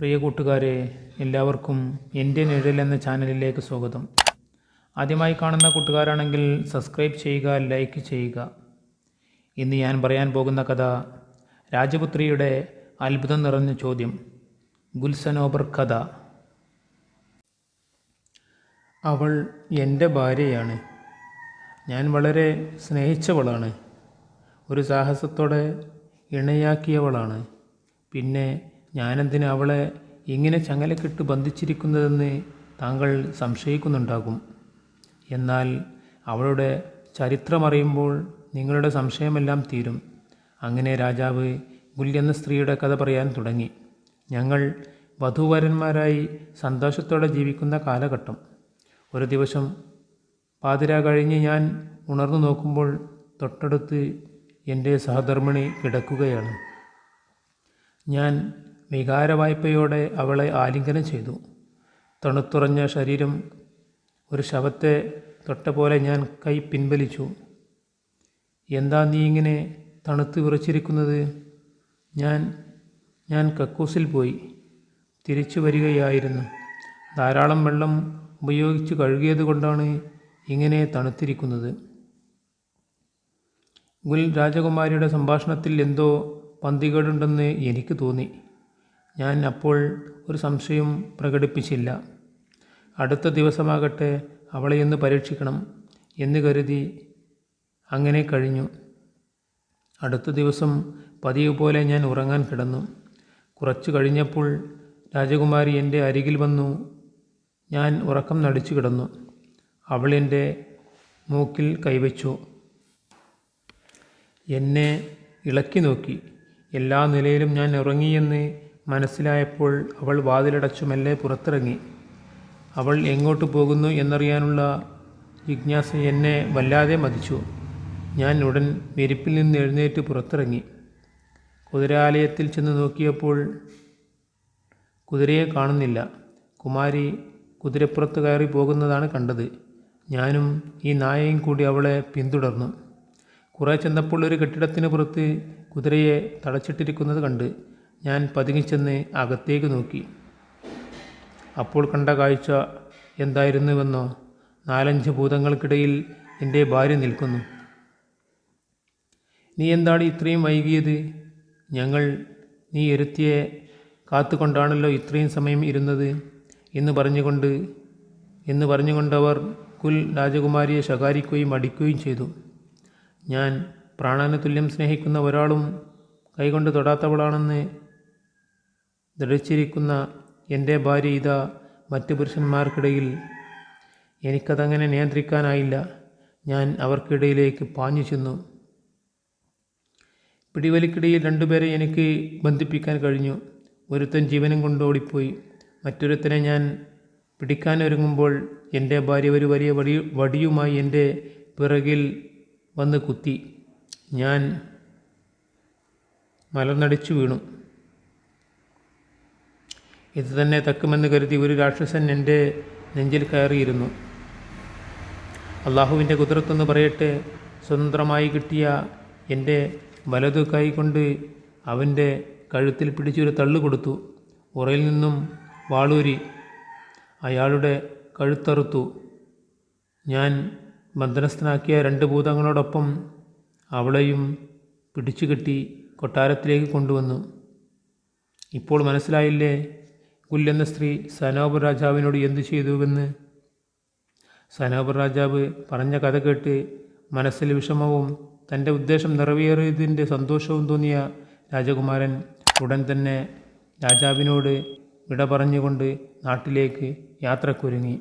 പ്രിയ കൂട്ടുകാരെ എല്ലാവർക്കും എന്റെ നിഴൽ എന്ന ചാനലിലേക്ക് സ്വാഗതം. ആദ്യമായി കാണുന്ന കൂട്ടുകാരാണെങ്കിൽ സബ്സ്ക്രൈബ് ചെയ്യുക ലൈക്ക് ചെയ്യുക. ഇന്ന് ഞാൻ പറയാൻ പോകുന്ന കഥ രാജപുത്രിയുടെ അത്ഭുതം നിറഞ്ഞ ചോദ്യം. ഗുൽസനോബർ കഥ. അവൾ എന്റെ ഭാര്യയാണ്. ഞാൻ വളരെ സ്നേഹിച്ചവളാണ്. ഒരു സാഹസത്തോടെ ഇണയാക്കിയവളാണ്. പിന്നെ ഞാനെന്തിന് അവളെ ഇങ്ങനെ ചങ്ങലക്കിട്ട് ബന്ധിച്ചിരിക്കുന്നതെന്ന് താങ്കൾ സംശയിക്കുന്നുണ്ടാകും. എന്നാൽ അവളുടെ ചരിത്രമറിയുമ്പോൾ നിങ്ങളുടെ സംശയമെല്ലാം തീരും. അങ്ങനെ രാജാവ് ഗുൽ എന്ന സ്ത്രീയുടെ കഥ പറയാൻ തുടങ്ങി. ഞങ്ങൾ വധുവരന്മാരായി സന്തോഷത്തോടെ ജീവിക്കുന്ന കാലഘട്ടം. ഒരു ദിവസം പാതിര കഴിഞ്ഞ് ഞാൻ ഉണർന്നു നോക്കുമ്പോൾ തൊട്ടടുത്ത് എന്റെ സഹധർമ്മിണി കിടക്കുകയാണ്. ഞാൻ വികാരവായ്പയോടെ അവളെ ആലിംഗനം ചെയ്തു. തണുത്തുറഞ്ഞ ശരീരം ഒരു ശവത്തെ തൊട്ട പോലെ ഞാൻ കൈ പിൻവലിച്ചു. എന്താ നീ ഇങ്ങനെ തണുത്ത് വിറച്ചിരിക്കുന്നത്? ഞാൻ ഞാൻ കക്കൂസിൽ പോയി. തിരിച്ചു വരികയായിരുന്നു. ധാരാളം വെള്ളം ഉപയോഗിച്ച് കഴുകിയത് കൊണ്ടാണ് ഇങ്ങനെ തണുത്തിരിക്കുന്നത്. ഗുൽ രാജകുമാരിയുടെ സംഭാഷണത്തിൽ എന്തോ പന്തികേടുണ്ടെന്ന് എനിക്ക് തോന്നി. ഞാൻ അപ്പോൾ ഒരു സംശയവും പ്രകടിപ്പിച്ചില്ല. അടുത്ത ദിവസമാകട്ടെ അവളെ ഒന്ന് പരീക്ഷിക്കണം എന്ന് കരുതി അങ്ങനെ കഴിഞ്ഞു. അടുത്ത ദിവസം പതിവ് പോലെ ഞാൻ ഉറങ്ങാൻ കിടന്നു. കുറച്ചു കഴിഞ്ഞപ്പോൾ രാജകുമാരി എന്റെ അരികിൽ വന്നു. ഞാൻ ഉറക്കം നടിച്ചു കിടന്നു. അവൾ എന്റെ മൂക്കിൽ കൈവച്ചു. എന്നെ ഇളക്കി നോക്കി. എല്ലാ നിലയിലും ഞാൻ ഉറങ്ങിയെന്ന് മനസ്സിലായപ്പോൾ അവൾ വാതിലടച്ചു മെല്ലെ പുറത്തിറങ്ങി. അവൾ എങ്ങോട്ട് പോകുന്നു എന്നറിയാനുള്ള ജിജ്ഞാസ എന്നെ വല്ലാതെ മതിച്ചു. ഞാൻ ഉടൻ വിരിപ്പിൽ നിന്ന് എഴുന്നേറ്റ് പുറത്തിറങ്ങി. കുതിരാലയത്തിൽ ചെന്ന് നോക്കിയപ്പോൾ കുതിരയെ കാണുന്നില്ല. കുമാരി കുതിരപ്പുറത്ത് കയറി പോകുന്നതാണ് കണ്ടത്. ഞാനും ഈ നായയും കൂടി അവളെ പിന്തുടർന്നു. കുറേ ചെന്നപ്പോൾ ഒരു കെട്ടിടത്തിന് പുറത്ത് കുതിരയെ തടച്ചിട്ടിരിക്കുന്നത് കണ്ട് ഞാൻ പതുങ്ങിച്ചെന്ന് അകത്തേക്ക് നോക്കി. അപ്പോൾ കണ്ട കാഴ്ച എന്തായിരുന്നുവെന്നോ? നാലഞ്ച് ഭൂതങ്ങൾക്കിടയിൽ എന്റെ ഭാര്യ നിൽക്കുന്നു. നീ എന്താണ് ഇത്രയും വൈകിയത്? ഞങ്ങൾ നീ എരുത്തിയെ കാത്തുകൊണ്ടാണല്ലോ ഇത്രയും സമയം ഇരുന്നത് എന്ന് പറഞ്ഞുകൊണ്ട് എന്ന് പറഞ്ഞുകൊണ്ടവർ കുൽ രാജകുമാരിയെ ശകാരിക്കുകയും അടിക്കുകയും ചെയ്തു. ഞാൻ പ്രാണാനുതുല്യം സ്നേഹിക്കുന്ന ഒരാളും കൈകൊണ്ട് തൊടാത്തവളാണെന്ന് ദൃഢിച്ചിരിക്കുന്ന എന്റെ ഭാര്യ ഇതാ മറ്റു പുരുഷന്മാർക്കിടയിൽ എനിക്കതങ്ങനെ നിയന്ത്രിക്കാനായില്ല. ഞാൻ അവർക്കിടയിലേക്ക് പാഞ്ഞു ചെന്നു. പിടിവലിക്കിടയിൽ രണ്ടുപേരെ എനിക്ക് ബന്ധിപ്പിക്കാൻ കഴിഞ്ഞു. ഒരുത്തൻ ജീവനും കൊണ്ട് ഓടിപ്പോയി. മറ്റൊരുത്തനെ ഞാൻ പിടിക്കാനൊരുങ്ങുമ്പോൾ എന്റെ ഭാര്യ ഒരു വലിയ വടി വടിയുമായി എന്റെ പിറകിൽ വന്ന് കുത്തി. ഞാൻ മലർന്നടിച്ചു വീണു. ഇത് തന്നെ തക്കുമെന്ന് കരുതി ഒരു രാക്ഷസൻ എന്റെ നെഞ്ചിൽ കയറിയിരുന്നു. അള്ളാഹുവിന്റെ കുതിരത്തെന്ന് പറയട്ടെ സ്വതന്ത്രമായി കിട്ടിയ എന്റെ വലതു കൈ കൊണ്ട് അവന്റെ കഴുത്തിൽ പിടിച്ചൊരു തള്ളു കൊടുത്തു. ഉറയിൽ നിന്നും വാളൂരി അയാളുടെ കഴുത്തറുത്തു. ഞാൻ ബന്ധനസ്ഥനാക്കിയ രണ്ട് ഭൂതങ്ങളോടൊപ്പം അവളെയും പിടിച്ചു പിടിച്ചുകെട്ടി കൊട്ടാരത്തിലേക്ക് കൊണ്ടുവന്നു. ഇപ്പോൾ മനസ്സിലായില്ലേ? എന്ന സ്ത്രീ സനോബർ രാജാവിനോട് എന്തു ചെയ്തുവെന്ന് സനോബർ രാജാവ് പറഞ്ഞ കഥ കേട്ട് മനസ്സിൽ വിഷമവും തന്റെ ഉദ്ദേശം നിറവേറിയതിന്റെ സന്തോഷവും തോന്നിയ രാജകുമാരൻ ഉടൻ തന്നെ രാജാവിനോട് വിട പറഞ്ഞുകൊണ്ട് നാട്ടിലേക്ക് യാത്രക്കൊരുങ്ങി.